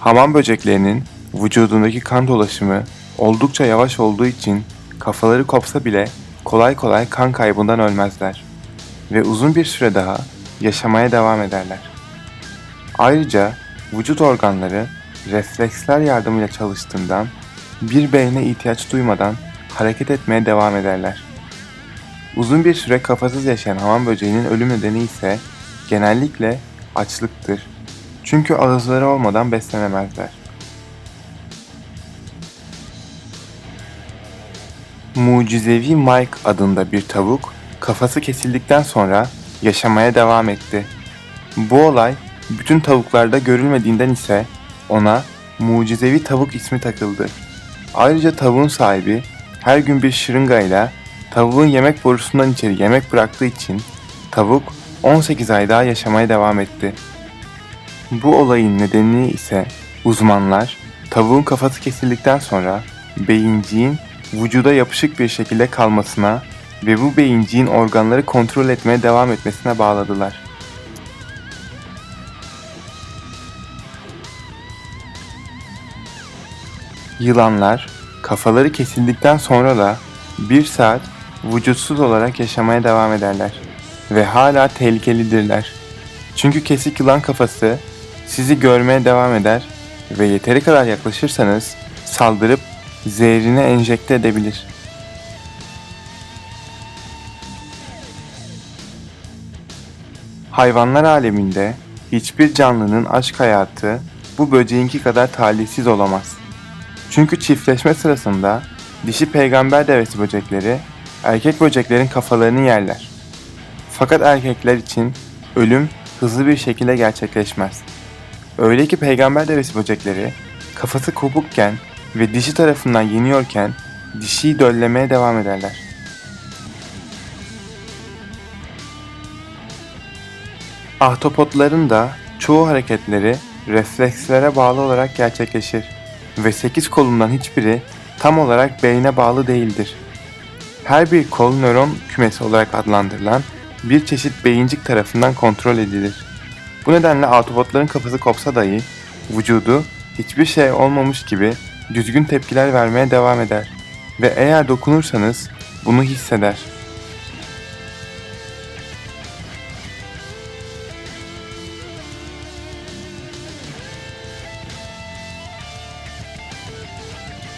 Hamam böceklerinin vücudundaki kan dolaşımı oldukça yavaş olduğu için kafaları kopsa bile kolay kolay kan kaybından ölmezler ve uzun bir süre daha yaşamaya devam ederler. Ayrıca vücut organları refleksler yardımıyla çalıştığından bir beyne ihtiyaç duymadan hareket etmeye devam ederler. Uzun bir süre kafasız yaşayan hamam böceğinin ölüm nedeni ise genellikle açlıktır. Çünkü ağızları olmadan beslenemezler. Mucizevi Mike adında bir tavuk kafası kesildikten sonra yaşamaya devam etti. Bu olay bütün tavuklarda görülmediğinden ise ona mucizevi tavuk ismi takıldı. Ayrıca tavuğun sahibi her gün bir şırıngayla tavuğun yemek borusundan içeri yemek bıraktığı için tavuk 18 ay daha yaşamaya devam etti. Bu olayın nedeni ise uzmanlar tavuğun kafası kesildikten sonra beyinciğin vücuda yapışık bir şekilde kalmasına ve bu beyinciğin organları kontrol etmeye devam etmesine bağladılar. Yılanlar kafaları kesildikten sonra da bir saat vücutsuz olarak yaşamaya devam ederler ve hala tehlikelidirler. Çünkü kesik yılan kafası sizi görmeye devam eder ve yeteri kadar yaklaşırsanız saldırıp zehrini enjekte edebilir. Hayvanlar aleminde hiçbir canlının aşk hayatı bu böceğinki kadar talihsiz olamaz. Çünkü çiftleşme sırasında dişi peygamber devesi böcekleri erkek böceklerin kafalarını yerler. Fakat erkekler için ölüm hızlı bir şekilde gerçekleşmez. Öyle ki peygamber devesi böcekleri kafası kopukken ve dişi tarafından yeniyorken dişiyi döllemeye devam ederler. Ahtapotların da çoğu hareketleri reflekslere bağlı olarak gerçekleşir ve 8 kolundan hiçbiri tam olarak beyne bağlı değildir. Her bir kol nöron kümesi olarak adlandırılan bir çeşit beyincik tarafından kontrol edilir. Bu nedenle autobotların kafası kopsa dahi vücudu hiçbir şey olmamış gibi düzgün tepkiler vermeye devam eder ve eğer dokunursanız bunu hisseder.